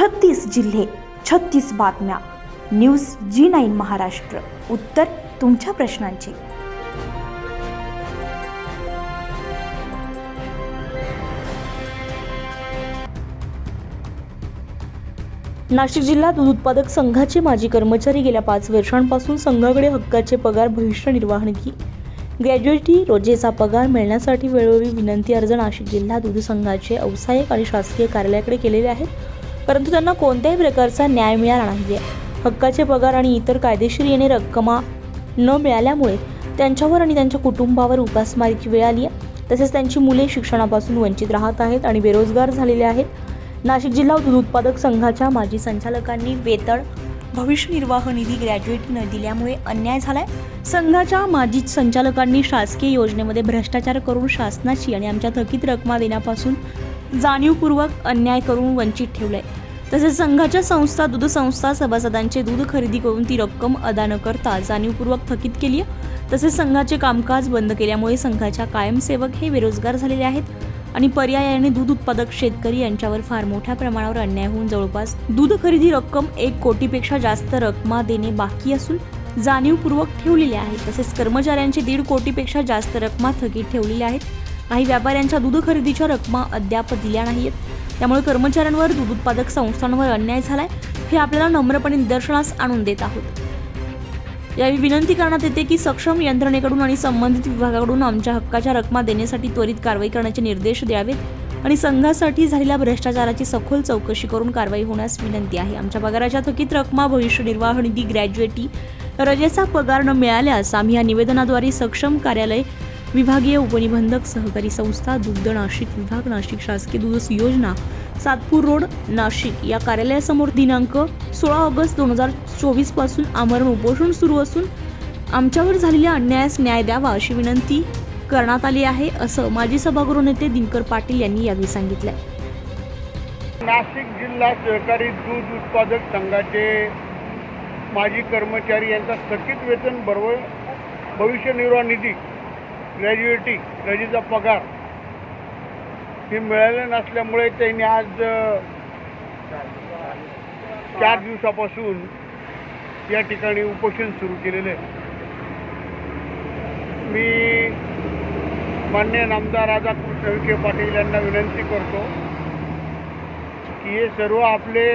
छत्तीस जिल्हे छत्तीस बातम्या. News G nine Maharashtra. उत्तर तुमच्या प्रश्नांची. नाशिक जिल्हा दूध उत्पादक संघाचे माजी कर्मचारी गेल्या पाच वर्षांपासून संघाकडे हक्काचे पगार भविष्य निर्वाह निधी ग्रॅज्युएटी रोजेचा पगार मिळण्यासाठी वेळोवेळी विनंती अर्ज नाशिक जिल्हा दूध संघाचे व्यावसायिक आणि शासकीय कार्यालयाकडे केलेले आहेत. परंतु त्यांना कोणत्याही प्रकारचा न्याय मिळाला नाही आहे हक्काचे पगार आणि इतर कायदेशीर येणे रक्कमा न मिळाल्यामुळे त्यांच्यावर आणि त्यांच्या कुटुंबावर उपासमारीची वेळ आली आहे तसेच त्यांची मुले शिक्षणापासून वंचित राहत आहेत आणि बेरोजगार झालेले आहेत. नाशिक जिल्हा दूध उत्पादक संघाच्या माजी संचालकांनी वेतन भविष्य निर्वाह निधी ग्रॅज्युएट न दिल्यामुळे अन्याय झालाय. संघाच्या माजी संचालकांनी शासकीय योजनेमध्ये भ्रष्टाचार करून शासनाची आणि आमच्या थकीत रकमा देण्यापासून जाणीवपूर्वक अन्याय करून वंचित ठेवलंय. तसेच संघाच्या संस्था दूध संस्था सभासदांचे दूध खरेदी करून ती रक्कम अदा न करता जाणीवपूर्वक थकीत केली आहे. तसेच संघाचे कामकाज बंद केल्यामुळे संघाच्या कायमसेवक हे बेरोजगार झालेले आहेत आणि पर्यायाने दूध उत्पादक शेतकरी यांच्यावर फार मोठ्या प्रमाणावर अन्याय होऊन जवळपास दूध खरेदी रक्कम एक कोटीपेक्षा जास्त रकमा देणे बाकी असून जाणीवपूर्वक ठेवलेले आहेत तसेच कर्मचाऱ्यांची दीड कोटीपेक्षा जास्त रकमा थकीत ठेवलेल्या आहेत. काही व्यापाऱ्यांच्या दूध खरेदीच्या रकमा अद्याप दिल्या नाहीत त्यामुळे कर्मचाऱ्यांवर दूध उत्पादक संस्थांवर अन्याय झालाय हे आपल्याला नम्रपणे निदर्शनास आणून देत आहोत. यावेळी विनंती करण्यात येते की सक्षम यंत्रणेकडून आणि संबंधित विभागाकडून आमच्या हक्काच्या रकमा देण्यासाठी त्वरित कारवाई करण्याचे निर्देश द्यावेत आणि संघासाठी झालेल्या भ्रष्टाचाराची सखोल चौकशी करून कारवाई होण्यास विनंती आहे. आमच्या पगाराच्या थकीत रकमा भविष्य निर्वाह निधी ग्रॅज्युएटी रजेचा पगार न मिळाल्यास आम्ही या निवेदनाद्वारे सक्षम कार्यालय विभागीय उपनिबंधक सहकारी संस्था दुग्ध नाशिक विभाग नाशिक शासकीय दूध योजना सातपूर रोड नाशिक. या कार्यालयासमोर दिनांक सोळा ऑगस्ट दोन हजार चोवीसपासून आमरण उपोषण सुरू असून आमच्यावर झालेल्या अन्यायास न्याय द्यावा अशी विनंती करण्यात आली आहे असं माजी सभागृह नेते दिनकर पाटील यांनी यावेळी सांगितलं नाशिक जिल्हा सहकारी दूध उत्पादक संघाचे माजी कर्मचारी यांचा थकीत वेतन बरोबर भविष्य निर्वाह निधी ग्रॅज्युएटी रजेचा पगार हे मिळाले नसल्यामुळे त्यांनी आज चार दिवसापासून या ठिकाणी उपोषण सुरू केलेले आहे. मी मान्य आमदार राधाकृष्ण विखे पाटील यांना विनंती करतो की हे सर्व आपले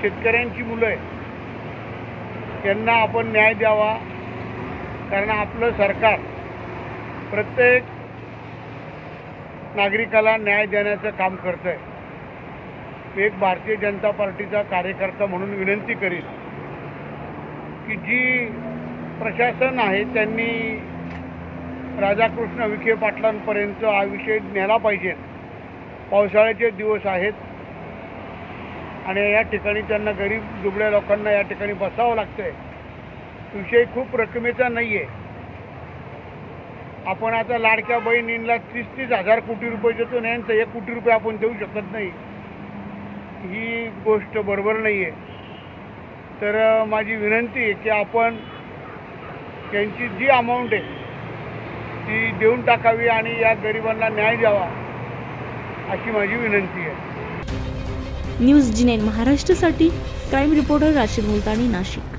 शेतकऱ्यांची मुलं आहे त्यांना आपण न्याय द्यावा. कारण आपलं सरकार प्रत्येक नागरिकाला न्याय देण्याचं काम करतं आहे एक भारतीय जनता पार्टीचा कार्यकर्ता म्हणून विनंती करीन की जी प्रशासन आहे त्यांनी राधाकृष्ण विखे पाटलांपर्यंत हा विषय नेला पाहिजे. पावसाळ्याचे दिवस आहेत आणि या ठिकाणी त्यांना गरीब दुबळ्या लोकांना या ठिकाणी बसावं लागतंय. विषय खूप रकमेचा नाही आहे आपण आता लाडक्या बहिणींना तीस तीस हजार कोटी रुपये देतो ना यांचं एक कोटी रुपये आपण देऊ शकत नाही. ही गोष्ट बरोबर नाही आहे तर माझी विनंती आहे की आपण त्यांची जी अमाऊंट आहे ती देऊन टाकावी आणि या गरिबांना न्याय द्यावा अशी माझी विनंती आहे. न्यूज जिनेन महाराष्ट्रासाठी क्राईम रिपोर्टर राशीद मुलतानी नाशिक.